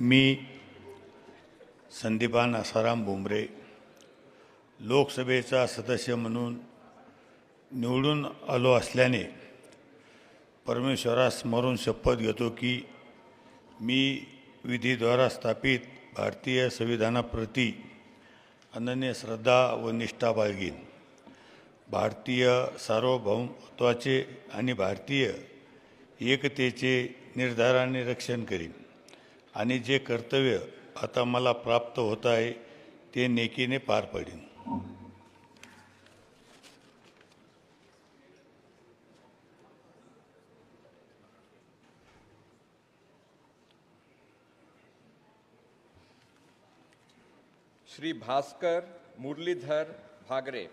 मी संदीपान आसाराम बोंबरे लोकसभेचा सदस्य म्हणून निवडून आलो असल्याने परमेश्वरास स्मरून शपथ घेतो की मी विधीद्वारा स्थापित भारतीय संविधानाप्रती अनन्य श्रद्धा व निष्ठा बाळगीन. भारतीय सार्वभौमत्वाचे आणि भारतीय एकतेचे निर्धाराने रक्षण करीन. आणि जे कर्तव्य आता मला प्राप्त होत आहे ते नेकीने पार पाडीन. श्री भास्कर मुरलीधर भागरे